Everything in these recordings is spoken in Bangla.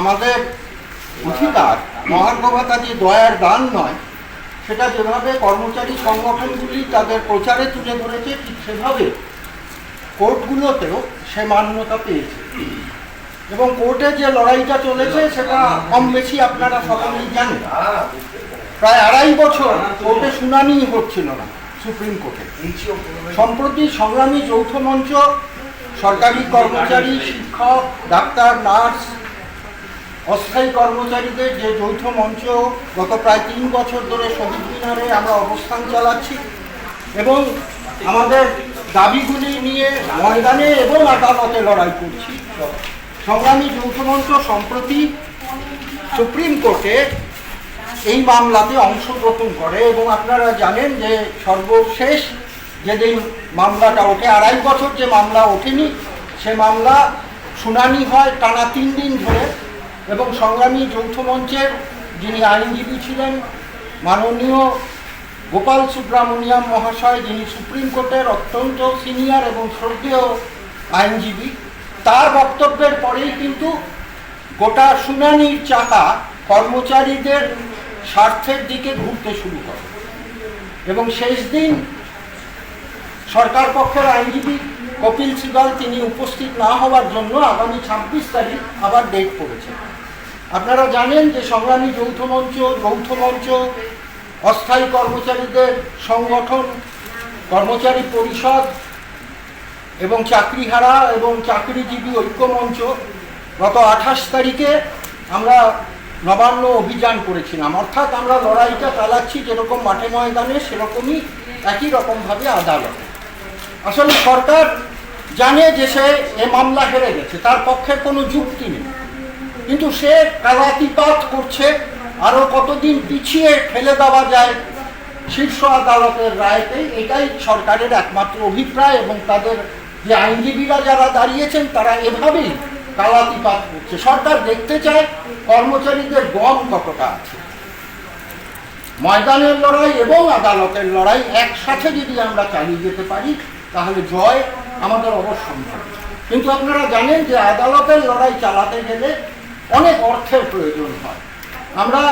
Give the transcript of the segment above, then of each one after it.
আমাদের অধিকার মহার্ঘভাতা যে দয়ার দান নয়, সেটা যেভাবে কর্মচারী সংগঠনগুলি তাদের প্রচারে তুলে ধরেছে, ঠিক সেভাবে কোর্টগুলোতেও সে মান্যতা পেয়েছে। এবং কোর্টে যে লড়াইটা চলেছে, সেটা কম বেশি আপনারা সকলেই জানেন। প্রায় আড়াই বছর কোর্টে শুনানি হচ্ছিল না সুপ্রিম কোর্টে। সম্প্রতি সংগ্রামী যৌথ মঞ্চ, সরকারি কর্মচারী, শিক্ষক, ডাক্তার, নার্স অস্থায়ী কর্মচারীদের যে যৌথ মঞ্চ গত প্রায় তিন বছর ধরে শহীদ মিনারে আমরা অবস্থান চালাচ্ছি এবং আমাদের দাবিগুলি নিয়ে ময়দানে এবং আদালতে লড়াই করছি। সংগ্রামী যৌথ মঞ্চ সম্প্রতি সুপ্রিম কোর্টে এই মামলাতে অংশগ্রহণ করে এবং আপনারা জানেন যে সর্বশেষ যেদিন মামলাটা ওঠে, আড়াই বছর যে মামলা ওঠেনি, সে মামলা শুনানি হয় টানা তিন দিন ধরে। এবং সংগ্রামী যৌথ মঞ্চের যিনি আইনজীবী ছিলেন, মাননীয় গোপাল সুব্রামণিয়াম মহাশয়, যিনি সুপ্রিম কোর্টের অত্যন্ত সিনিয়র এবং শ্রদ্ধেয় আইনজীবী, তার বক্তব্যের পরেই কিন্তু গোটা শুনানির চাকা কর্মচারীদের স্বার্থের দিকে ঘুরতে শুরু করে। এবং শেষ দিন সরকার পক্ষের আইনজীবী কপিল সিবাল তিনি উপস্থিত না হওয়ার জন্য আগামী ছাব্বিশ তারিখ আবার ডেট পড়েছে আপনারা জানেন যে সংগ্রামী যৌথ মঞ্চ যৌথ মঞ্চ, অস্থায়ী কর্মচারীদের সংগঠন, কর্মচারী পরিষদ এবং চাকরিহারা এবং চাকরিজীবী ঐক্য মঞ্চ গত আঠাশ তারিখে আমরা নবান্ন অভিযান করেছিলাম। অর্থাৎ আমরা লড়াইটা চালাচ্ছি যেরকম মাঠে ময়দানে, সেরকমই একই রকমভাবে আদালত। আসলে সরকার জানে যে সে এ মামলা হেরে গেছে, তার পক্ষের কোনো যুক্তি নেই। কিন্তু সে কালাতিপাত করছে আরও কতদিন পিছিয়ে ফেলে দেওয়া যায় শীর্ষ আদালতের রায়তেই এটাই সরকারের একমাত্র অভিপ্রায় এবং তাদের যে আইনজীবীরা যারা দাঁড়িয়েছেন, তারা এভাবেই কালাতিপাত করছে। সরকার দেখতে চায় কর্মচারীদের গম কতটা আছে। ময়দানের লড়াই এবং আদালতের লড়াই একসাথে যদি আমরা চালিয়ে যেতে পারি, তাহলে জয় আমাদের অবশ্যম্ভাবী কিন্তু আপনারা জানেন যে আদালতের লড়াই চালাতে গেলে অনেক অর্থের প্রয়োজন হয়। আমরা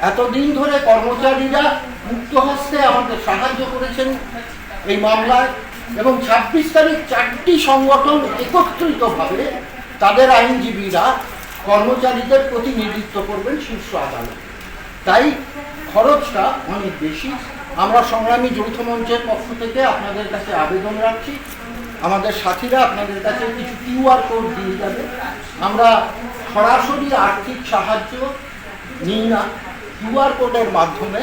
এতদিন ধরে কর্মচারীরা মুক্ত হস্তে আমাদের সাহায্য করেছেন এই মামলায় এবং ছাব্বিশ তারিখ চারটি সংগঠন একত্রিতভাবে তাদের আইনজীবীরা কর্মচারীদের প্রতিনিধিত্ব করবেন শীর্ষ আদালত। তাই খরচটা অনেক বেশি। আমরা সংগ্রামী যৌথ মঞ্চের পক্ষ থেকে আপনাদের কাছে আবেদন রাখছি। আমাদের সাথীরা আপনাদের কাছে কিছু কিউআর কোড দিয়ে যাবে। আমরা সরাসরি আর্থিক সাহায্য নিই না। কিউআর কোডের মাধ্যমে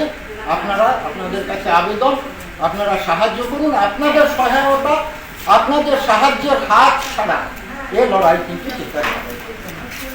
আপনারা আপনাদের কাছে আবেদন, আপনারা সাহায্য করুন। আপনাদের সহায়তা, আপনাদের সাহায্যের হাত ছাড়া এ লড়াই কিন্তু চেষ্টা পারে